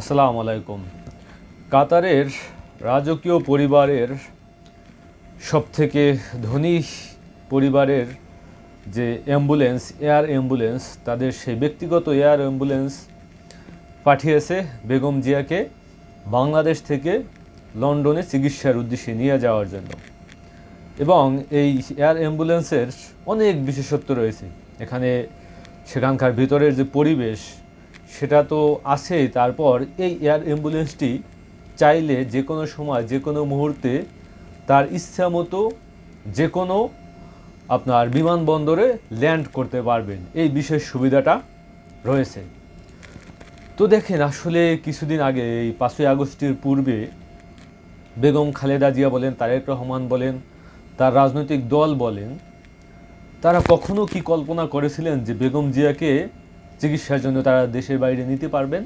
আসসালামু আলাইকুম। কাতারের রাজকীয় পরিবারের সবথেকে ধনী পরিবারের যে অ্যাম্বুলেন্স, এয়ার অ্যাম্বুলেন্স, তাদের সেই ব্যক্তিগত এয়ার অ্যাম্বুলেন্স পাঠিয়েছে বেগম জিয়াকে বাংলাদেশ থেকে লন্ডনে চিকিৎসার উদ্দেশ্যে নিয়ে যাওয়ার জন্য। এবং এই এয়ার অ্যাম্বুলেন্সের অনেক বিশেষত্ব রয়েছে। এখানে সেখানকার ভিতরের যে পরিবেশ সেটা তো আছেই। তারপর এই এয়ার অ্যাম্বুলেন্সটি চাইলে যে কোনো সময়, যে কোনো মুহূর্তে তার ইচ্ছা মতো যে কোনো আপনার বিমানবন্দরে ল্যান্ড করতে পারবেন। এই বিশেষ সুবিধাটা রয়েছে। তো দেখেন, আসলে কিছুদিন আগে, এই পাঁচই আগস্টের পূর্বে বেগম খালেদা জিয়া বলেন, তারেক রহমান বলেন, তার রাজনৈতিক দল বলেন, তারা কখনো কি কল্পনা করেছিলেন যে বেগম জিয়াকে চিকিৎসার জন্য তারা দেশের বাইরে নিতে পারবেন।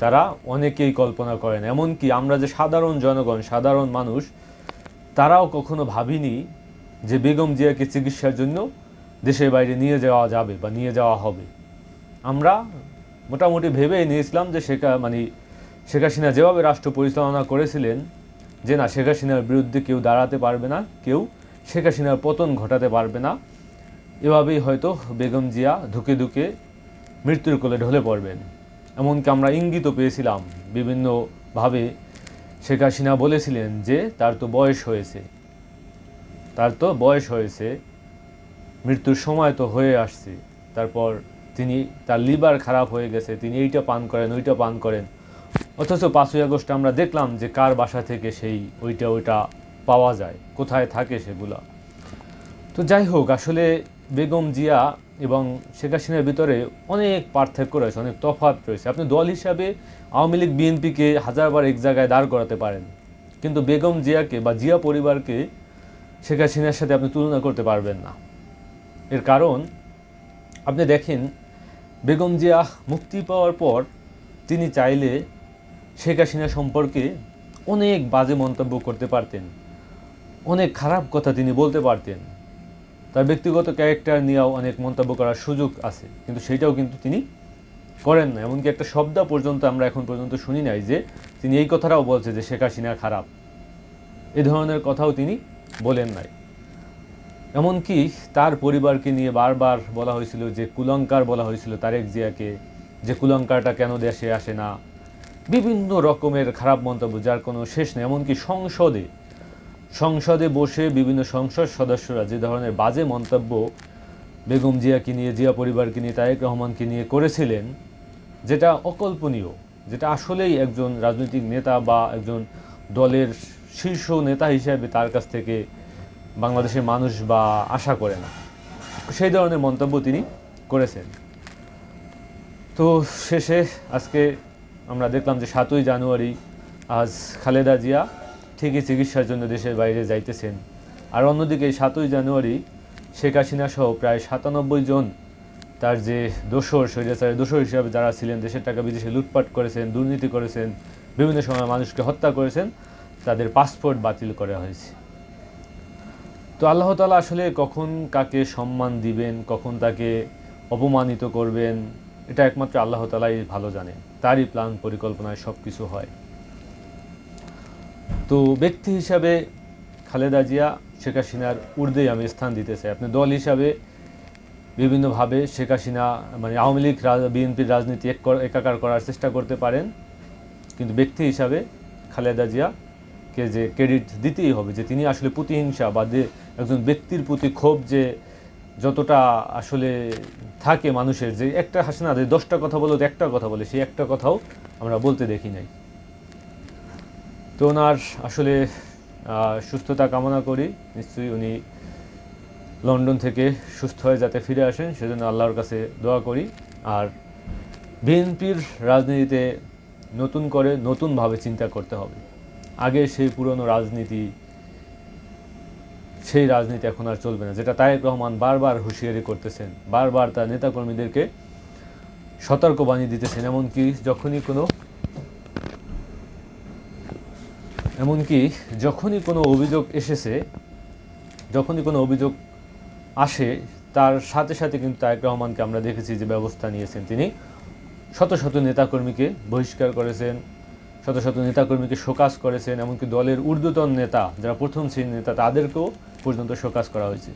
তারা অনেকেই কল্পনা করেন, এমনকি আমরা যে সাধারণ জনগণ, সাধারণ মানুষ, তারাও কখনো ভাবিনি যে বেগম জিয়াকে চিকিৎসার জন্য দেশের বাইরে নিয়ে যাওয়া যাবে বা নিয়ে যাওয়া হবে। আমরা মোটামুটি ভেবেই নিয়েছিলাম যে শেখা মানে শেখ হাসিনা যেভাবে রাষ্ট্র পরিচালনা করেছিলেন, যে না, শেখ হাসিনার বিরুদ্ধে কেউ দাঁড়াতে পারবে না, কেউ শেখ হাসিনার পতন ঘটাতে পারবে না। এভাবেই হয়তো বেগম জিয়া ধুকে ধুকে মৃত্যুর কোলে ঢলে পড়বেন। এমনকি আমরা ইঙ্গিতও পেয়েছিলাম বিভিন্নভাবে। শেখ হাসিনা বলেছিলেন যে, তার তো বয়স হয়েছে। তার তো বয়স হয়েছে। মৃত্যুর সময় তো হয়ে আসছে। তারপর তিনি, তার লিভার খারাপ হয়ে গেছে। তিনি এইটা পান করেন, ওইটা পান করেন। অথচ পাঁচই আগস্ট আমরা দেখলাম যে, কার বাসা থেকে সেই ওইটা ওইটা পাওয়া যায়। কোথায় থাকে সেগুলা? তো যাই হোক, আসলে বেগম জিয়া এবং শেখ হাসিনার ভিতরে অনেক পার্থক্য রয়েছে, অনেক তফাৎ রয়েছে। আপনি দল হিসাবে আওয়ামী লীগ, বিএনপিকে হাজারবার এক জায়গায় দাঁড় করাতে পারেন, কিন্তু বেগম জিয়াকে বা জিয়া পরিবারকে শেখ হাসিনার সাথে আপনি তুলনা করতে পারবেন না। এর কারণ, আপনি দেখেন, বেগম জিয়া মুক্তি পাওয়ার পর তিনি চাইলে শেখ হাসিনা সম্পর্কে অনেক বাজে মন্তব্য করতে পারতেন, অনেক খারাপ কথা তিনি বলতে পারতেন। তার ব্যক্তিগত ক্যারেক্টার নিয়েও অনেক মন্তব্য করার সুযোগ আছে। কিন্তু সেটাও কিন্তু তিনি করেন না। এমনকি একটা শব্দ পর্যন্ত আমরা এখন পর্যন্ত শুনি নাই যে তিনি এই কথাটাও বলছে যে শেখ হাসিনা খারাপ। এ ধরনের কথাও তিনি বলেন নাই। এমনকি তার পরিবারকে নিয়ে বারবার বলা হয়েছিল যে কুলঙ্কার বলা হয়েছিল তারেক জিয়াকে, যে কুলঙ্কারটা কেন দেশে আসে না। বিভিন্ন রকমের খারাপ মন্তব্য যার কোনো শেষ নেই। এমনকি সংসদে সংসদে বসে বিভিন্ন সংসদ সদস্যরা যে ধরনের বাজে মন্তব্য বেগম জিয়াকে নিয়ে, জিয়া পরিবারকে নিয়ে তারেক রহমানকে নিয়ে করেছিলেন, যেটা অকল্পনীয়, যেটা আসলেই একজন রাজনৈতিক নেতা বা একজন দলের শীর্ষ নেতা হিসেবে তার কাছ থেকে বাংলাদেশের মানুষ বা আশা করে না। সেই ধরনের মন্তব্য তিনি করেছেন। তো শেষে আজকে আমরা দেখলাম যে সাতই জানুয়ারি আজ খালেদা জিয়া ঠিকই চিকিৎসার জন্য দেশের বাইরে যাইতেছেন। আর অন্যদিকে সাতই জানুয়ারি শেখ হাসিনা সহ প্রায় সাতানব্বই জন তার যে দোসর স্বৈরাচারের দোসর হিসাবে যারা ছিলেন, দেশের টাকা বিদেশে লুটপাট করেছেন, দুর্নীতি করেছেন, বিভিন্ন সময় মানুষকে হত্যা করেছেন, তাদের পাসপোর্ট বাতিল করা হয়েছে। তো আল্লাহ তালা আসলে কখন কাকে সম্মান দিবেন, কখন তাকে অপমানিত করবেন, এটা একমাত্র আল্লাহ তালাই ভালো জানে তারই প্ল্যান পরিকল্পনায় সব কিছু হয়। তো ব্যক্তি হিসাবে খালেদা জিয়া, শেখ হাসিনার ঊর্ধ্বেই আমি স্থান দিতে চাই। আপনি দল হিসাবে বিভিন্নভাবে শেখ হাসিনা মানে আওয়ামী লীগ বিএনপির রাজনীতি এক একাকার করার চেষ্টা করতে পারেন, কিন্তু ব্যক্তি হিসাবে খালেদা জিয়াকে যে ক্রেডিট দিতেই হবে, যে তিনি আসলে প্রতিহিংসা বা যে একজন ব্যক্তির প্রতি ক্ষোভ যে যতটা আসলে থাকে মানুষের, যে একটা হাসিনা, যে দশটা কথা বলো একটা কথা বলে, সেই একটা কথাও আমরা বলতে দেখি নাই। তো ওনার আসলে সুস্থতা কামনা করি। নিশ্চয়ই উনি লন্ডন থেকে সুস্থ হয়ে যাতে ফিরে আসেন, সেজন্য আল্লাহর কাছে দোয়া করি। আর বিএনপির রাজনীতিতে নতুন করে নতুনভাবে চিন্তা করতে হবে। আগে সেই পুরনো রাজনীতি, সেই রাজনীতি এখন আর চলবে না। যেটা তায়েক রহমান বারবার হুঁশিয়ারি করতেছেন, বারবার তার নেতাকর্মীদেরকে সতর্কবাণী দিতেছেন, এমনকি যখনই কোনো এমনকি যখনই কোনো অভিযোগ এসেছে, যখনই কোনো অভিযোগ আসে, তার সাথে সাথে কিন্তু তারেক রহমানকে আমরা দেখেছি যে ব্যবস্থা নিয়েছেন তিনি। শত শত নেতাকর্মীকে বহিষ্কার করেছেন, শত শত নেতাকর্মীকে শোকাস করেছেন, এমনকি দলের ঊর্ধ্বতন নেতা, যারা প্রথম শ্রেণির নেতা, তাদেরকেও পর্যন্ত শোকাস করা হয়েছে।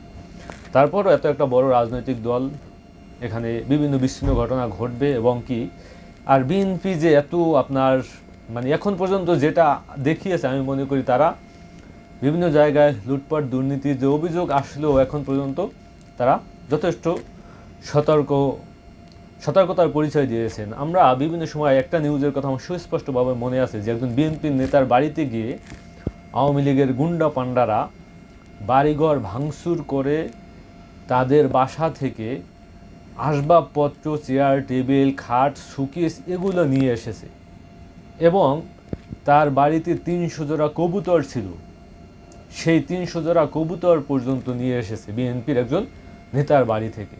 তারপরও এত একটা বড় রাজনৈতিক দল, এখানে বিভিন্ন বিচ্ছিন্ন ঘটনা ঘটবে এবং কি? আর বিএনপি যে এত আপনার মানে এখন পর্যন্ত যেটা দেখিয়েছে, আমি মনে করি তারা বিভিন্ন জায়গায় লুটপাট দুর্নীতির যে অভিযোগ আসলেও এখন পর্যন্ত তারা যথেষ্ট সতর্ক, সতর্কতার পরিচয় দিয়েছেন। আমরা বিভিন্ন সময় একটা নিউজের কথা আমার সুস্পষ্টভাবে মনে আছে যে একজন বিএনপির নেতার বাড়িতে গিয়ে আওয়ামী লীগের গুন্ডা পান্ডারা বাড়িঘর ভাঙচুর করে তাদের বাসা থেকে আসবাবপত্র, চেয়ার, টেবিল, খাট, সুকেস এগুলো নিয়ে এসেছে। এবং তার বাড়িতে তিনশো জোড়া কবুতর ছিল। সেই তিনশো জোড়া কবুতর পর্যন্ত নিয়ে এসেছে বিএনপির একজন নেতার বাড়ি থেকে।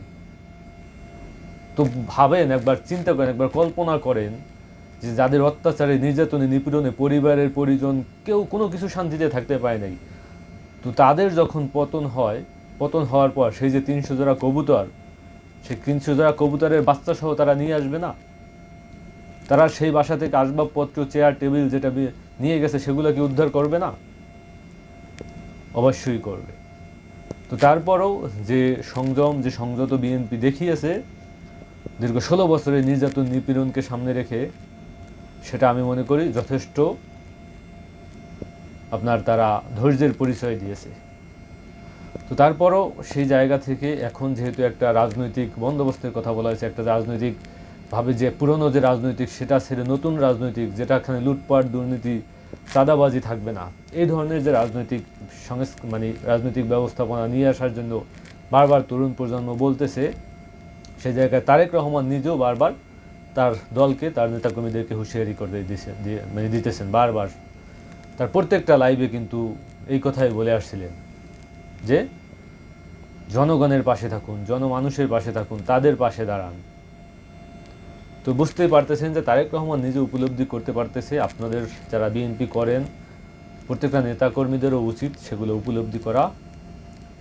তো ভাবেন, একবার চিন্তা করেন, একবার কল্পনা করেন যে যাদের অত্যাচারে নির্যাতনে, নিপীড়নে পরিবারের পরিজন কেউ কোনো কিছু শান্তিতে থাকতে পায় নাই। তো তাদের যখন পতন হয়, পতন হওয়ার পর সেই যে তিনশো জোড়া কবুতর, সেই তিনশো জোড়া কবুতরের বাচ্চা সহ তারা নিয়ে আসবে না? তারা সেই বাসা থেকে আসবাবপত্র, চেয়ার, টেবিল যেটা নিয়ে গেছে সেগুলো কি উদ্ধার করবে না? অবশ্যই করবে। তো তারপরেও যে সংযম, যে সংযত বিএনপি দেখিয়েছে, দীর্ঘ ষোলো বছরের নির্যাতন নিপীড়নকে সামনে রেখে, সেটা আমি মনে করি যথেষ্ট আপনার তারা ধৈর্যের পরিচয় দিয়েছে। তো তারপরও সেই জায়গা থেকে এখন যেহেতু একটা রাজনৈতিক বন্দোবস্তের কথা বলা হয়েছে, একটা রাজনৈতিক ভাবে যে পুরনো যে রাজনৈতিক সেটা ছেড়ে নতুন রাজনৈতিক যেটা এখানে লুটপাট, দুর্নীতি, চাঁদাবাজি থাকবে না। এই ধরনের যে রাজনৈতিক সংস্ক মানে রাজনৈতিক ব্যবস্থাপনা নিয়ে আসার জন্য বারবার তরুণ প্রজন্ম বলতেছে সেই জায়গায় তারেক রহমান নিজেও বারবার তার দলকে, তার নেতাকর্মীদেরকে হুঁশিয়ারি করে দিছে, দিয়ে মানে দিতেছেন বারবার। তার প্রত্যেকটা লাইভে কিন্তু এই কথাই বলে আসছিলেন যে, জনগণের পাশে থাকুন, জনমানুষের পাশে থাকুন, তাদের পাশে দাঁড়ান। তো বুঝতেই পারতেছেন যে তারেক রহমান নিজে উপলব্ধি করতে পারতেছে। আপনাদের যারা বিএনপি করেন, প্রত্যেকটা নেতাকর্মীদেরও উচিত সেগুলো উপলব্ধি করা।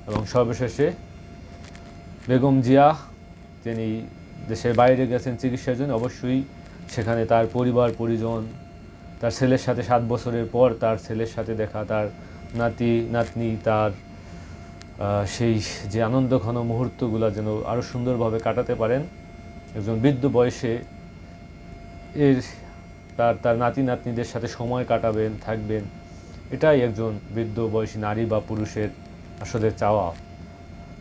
এবং সর্বশেষে বেগম জিয়া, তিনি দেশের বাইরে গেছেন চিকিৎসার জন্য, অবশ্যই সেখানে তার পরিবার, পরিজন, তার ছেলের সাথে সাত বছরের পর তার ছেলের সাথে দেখা, তার নাতি, নাতনি, তার সেই যে আনন্দ ঘন মুহূর্তগুলো যেন আরও সুন্দরভাবে কাটাতে পারেন। একজন বৃদ্ধ বয়সে এর তার তার নাতি নাতনিদের সাথে সময় কাটাবেন, থাকবেন। এটাই একজন বৃদ্ধ বয়সী নারী বা পুরুষের আসলে চাওয়া।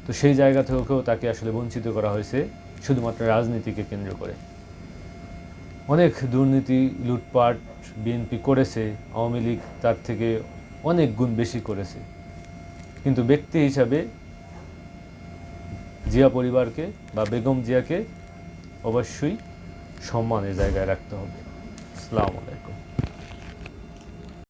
তো সেই জায়গা থেকেও তাকে আসলে বঞ্চিত করা হয়েছে শুধুমাত্র রাজনীতিকে কেন্দ্র করে। অনেক দুর্নীতি, লুটপাট বিএনপি করেছে, আওয়ামী লীগ তার থেকে অনেক গুণ বেশি করেছে। কিন্তু ব্যক্তি হিসাবে জিয়া পরিবারকে বা বেগম জিয়াকে অবশ্যই সম্মানের জায়গায় রাখতে হবে। আলাইকুম।